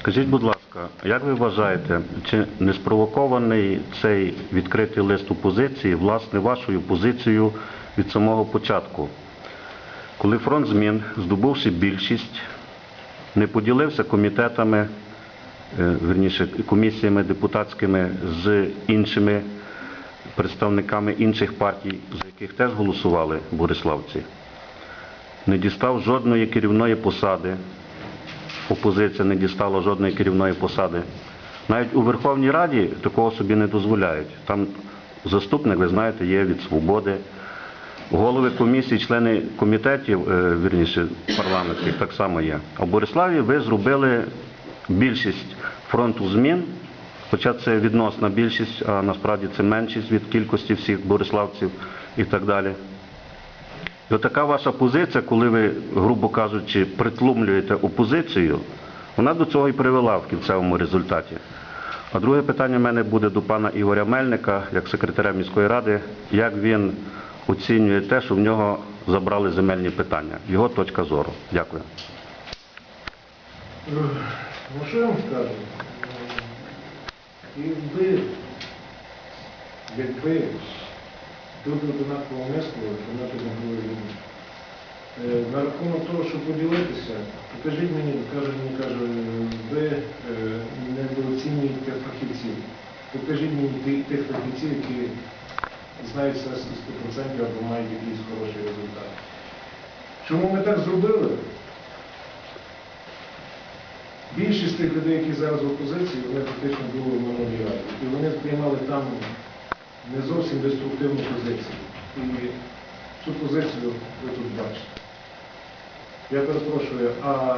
Скажіть, будь ласка, як ви вважаєте, чи не спровокований цей відкритий лист опозиції, власне, вашою позицією від самого початку? Коли фронт змін, здобувши більшість, не поділився комітетами, е, верніше, комісіями депутатськими з іншими представниками інших партій, за яких теж голосували бориславці, не дістав жодної керівної посади, опозиція не дістала жодної керівної посади. Навіть у Верховній Раді такого собі не дозволяють. Там заступник, ви знаєте, є від свободи. Голови комісій, члени комітетів, е, вірніше, парламентських так само є. А в Бориславі ви зробили більшість фронту змін, хоча це відносна більшість, а насправді це меншість від кількості всіх бориславців і так далі. І отака ваша позиція, коли ви, грубо кажучи, притлумлюєте опозицію, вона до цього і привела в кінцевому результаті. А друге питання в мене буде до пана Ігоря Мельника, як секретаря міської ради, як він оцінює те, що в нього забрали земельні питання, його точка зору. Дякую. Ну що я вам скажу? Якби, якби люди то ми тоді були. Е, На рахунок того, щоб поділитися, покажіть мені, каже, мені каже, ви е, недооцінюєте фахівців. Покажіть мені тих фахівців, які знають все 100% або мають якийсь хороший результат. Чому ми так зробили? Більшість тих людей, які зараз в опозиції, вони фактично були в минулій раді. І вони приймали там не зовсім деструктивну позицію. І цю позицію ви тут бачите. Я перепрошую, а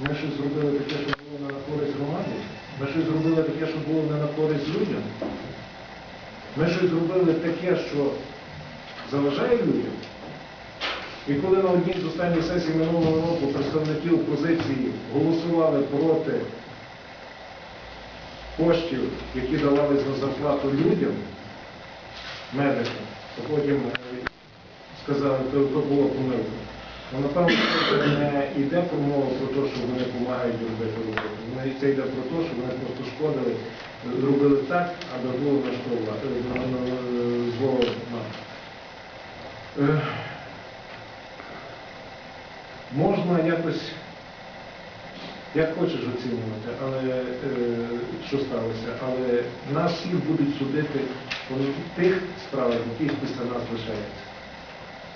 ми щось зробили таке, що було не на користь громаді? Ми щось зробили таке, що було не на користь людям? Ми щось зробили таке, що заважає людям? І коли на одній з останніх сесій минулого року представники опозиції голосували проти коштів, які давались на зарплату людям, медикам, то потім е, сказали, що то була помилка. Ну, напевно, це не йде про мову про те, що вони допомагають робити роботу. Вони- Це йде про те, що вони просто шкодили, робили так, було що вла- е, зло мати. Е, Можна якось, як хочеш оцінювати, але що сталося, але нас всіх будуть судити по тих справах, яких після нас лишається,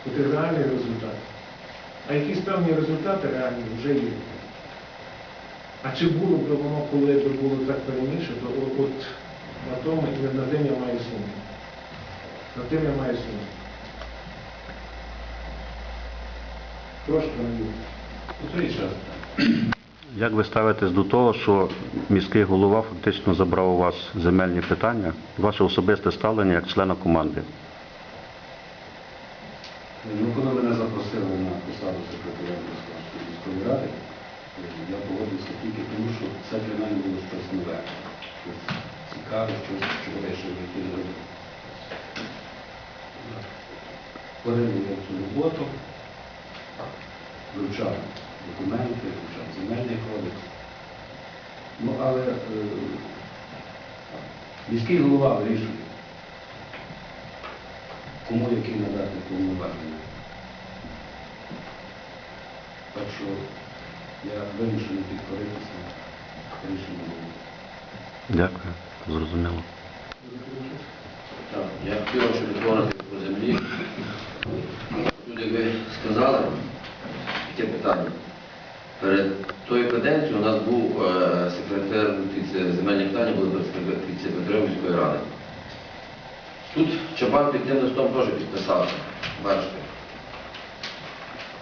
по тих реальних результатах. А якісь певні результати реальні вже є. А чи було б воно, коли б було так раніше, то от, на тому і над тим я маю сумнів. Над тим я маю сумнів. Трошки навіть. Як ви ставитесь до того, що міський голова фактично забрав у вас земельні питання, ваше особисте ставлення як члена команди? Ну, коли мене запросили на посаду секретаря міської ради, я погодився тільки тому, що це для мене було щось нове, щось цікаве, щось, чого я ще не робив. Поринув я цю роботу, вивчав документи, вивчав земельний кодекс. Ну, але е, міський голова вирішує, кому які надати повноваження. Так що я вирішив підкоритися рішенню голови. Дякую, зрозуміло. Так, я хотів, щоб відтворити по землі. Тут, як ви сказали, таке питання. Перед тою каденцією у нас був е, секретар питання, були представники секретарем міської ради. Тут Чабан під листом теж підписався. Бачите.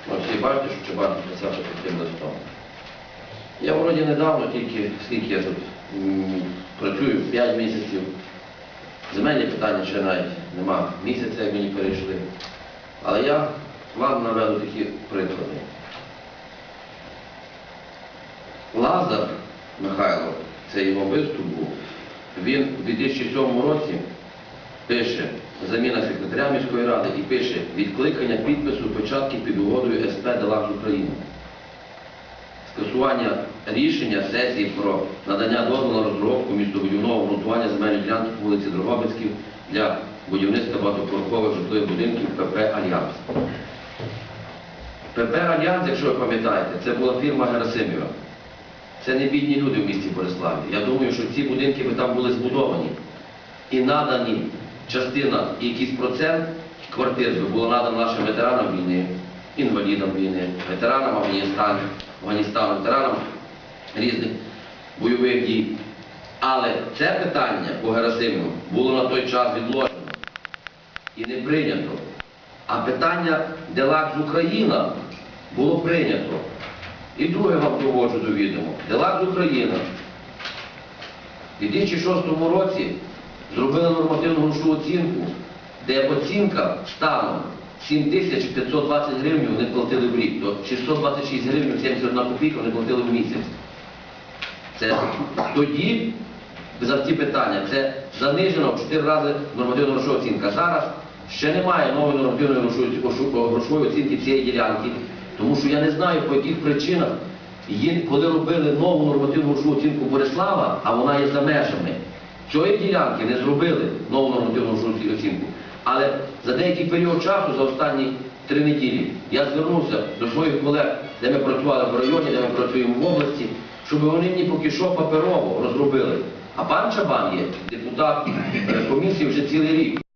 Всі бачите, що Чабан підписався під тим листом. Я вроді недавно, тільки скільки я тут працюю, 5 місяців. Земельні питання ще навіть нема місяця, як мені перейшли. Але я вам наведу такі приклади. Лазар Михайло, це його виступ був, він у 2007 році пише заміна секретаря міської ради і пише відкликання підпису печатки під угодою СП «Делакс Україна». скасування рішення сесії про надання дозволу на розробку містобудівного обґрунтування земельної ділянки по вулиці Дрогобицькій для будівництва багатоповерхових житлових будинків ПП Альянс. ПП Альянс, якщо ви пам'ятаєте, це була фірма Герасимєва. Це не бідні люди в місті Бориславі. Я думаю, що ці будинки би там були збудовані і надані частина, і якийсь процент квартир би було надано нашим ветеранам війни, інвалідам війни, ветеранам Афганістану, Афганістану, ветеранам різних бойових дій. Але це питання по Герасиму було на той час відложено і не прийнято. А питання Делакс Україна було прийнято. І друге вам доводжу до відома. Делакс Україна у 2006 році зробили нормативну грошову оцінку, де оцінка станом 7520 гривень вони платили в рік, то 626 гривень 71 копійка вони платили в місяць. Це тоді, за ті питання, це занижена в 4 рази нормативна грошова оцінка. Зараз ще немає нової нормативної грошової оцінки цієї ділянки, тому що я не знаю, по яких причинах, коли робили нову нормативну грошову оцінку Борислава, а вона є за межами, цієї ділянки не зробили нову нормативну грошову оцінку. Але за деякий період часу, за останні три неділі, я звернувся до своїх колег, де ми працювали в районі, де ми працюємо в області, щоб вони мені поки що паперово розробили. А пан Чабан є депутат е, комісії вже цілий рік.